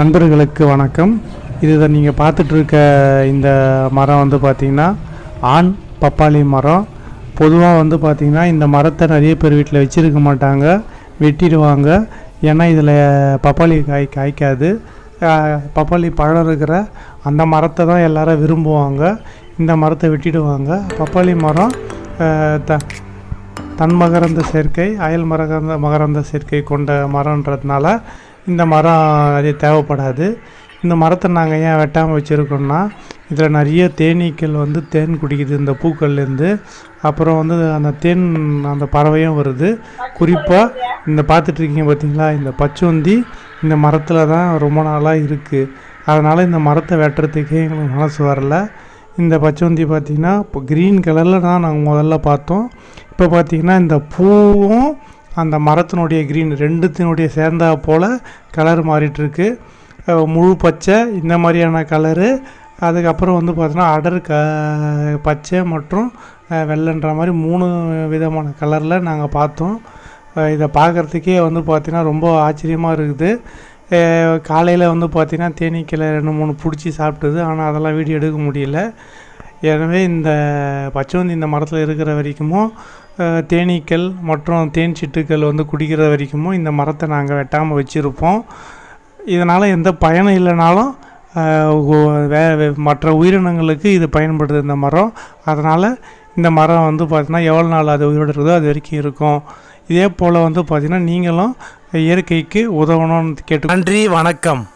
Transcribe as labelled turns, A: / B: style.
A: நண்பர்களுக்கு வணக்கம். இதுதான் நீங்கள் பார்த்துட்ருக்க இந்த மரம் வந்து பார்த்திங்கன்னா ஆண் பப்பாளி மரம். பொதுவாக வந்து பார்த்திங்கன்னா இந்த மரத்தை நிறைய பேர் வீட்டில் வச்சுருக்க மாட்டாங்க. வெட்டிடுவாங்க. ஏன்னா இதில் பப்பாளி காய் காய்க்காது. பப்பாளி பழம் இருக்கிற அந்த மரத்தை தான் எல்லாரும் விரும்புவாங்க. இந்த மரத்தை வெட்டிடுவாங்க. பப்பாளி மரம் த தன் மகரந்த சேர்க்கை அயல் மரகந்த மகரந்த சேர்க்கை கொண்ட மரம்ன்றதுனால இந்த மரம் அது தேவைப்படாது. இந்த மரத்தை நாங்கள் ஏன் வெட்டாமல் வச்சுருக்கோம்னா இதில் நிறைய தேனீக்கள் வந்து தேன் குடிக்குது இந்த பூக்கள்லேருந்து. அப்புறம் வந்து அந்த தேன் அந்த பறவையும் வருது. குறிப்பாக இந்த பார்த்துட்ருக்கீங்க பார்த்தீங்களா இந்த பச்சோந்தி இந்த மரத்தில் தான் ரொம்ப நாளாக இருக்குது அதனால் இந்த மரத்தை வெட்டுறதுக்கே எங்களுக்கு மனசு வரல. இந்த பச்சோந்தி பார்த்திங்கன்னா இப்போ க்ரீன் கலரில் தான் நாங்கள் முதல்ல பார்த்தோம். இப்போ பார்த்திங்கன்னா இந்த பூவும் அந்த மரத்தினுடைய க்ரீன் ரெண்டுத்தினுடைய சேர்ந்தா போல் கலர் மாறிட்டுருக்கு. முழு பச்சை இந்த மாதிரியான கலரு அதுக்கப்புறம் வந்து பார்த்தோன்னா அடர் க பச்சை மற்றும் அஹ், வெள்ளைன்ற மாதிரி மூணு விதமான கலரில் நாங்கள் பார்த்தோம். இதை பார்க்குறதுக்கே வந்து பார்த்திங்கன்னா ரொம்ப ஆச்சரியமாக இருக்குது. காலையில் வந்து பார்த்திங்கன்னா தேனீக்களை ரெண்டு மூணு பிடிச்சி சாப்பிட்டது. ஆனால் அதெல்லாம் வீடியோ எடுக்க முடியல. எனவே இந்த பச்சைவந்தி இந்த மரத்தில் இருக்கிற வரைக்கும் தேனீக்கள் மற்றும் தேன் சிட்டுக்கள் வந்து குடிக்கிற வரைக்கும் இந்த மரத்தை நாங்கள் வெட்டாமல் வச்சுருப்போம். இதனால் எந்த பயனும் இல்லைனாலும் வே- மற்ற உயிரினங்களுக்கு இது பயன்படுது இந்த மரம். அதனால் இந்த மரம் வந்து பார்த்திங்கன்னா எவ்வளோ நாள் அது உயிரோடு இருக்குதோ அது வரைக்கும் இருக்கும். இதே போல் வந்து பார்த்திங்கன்னா நீங்களும் இயற்கைக்கு உதவணும்னு கேட்டு
B: நன்றி வணக்கம்.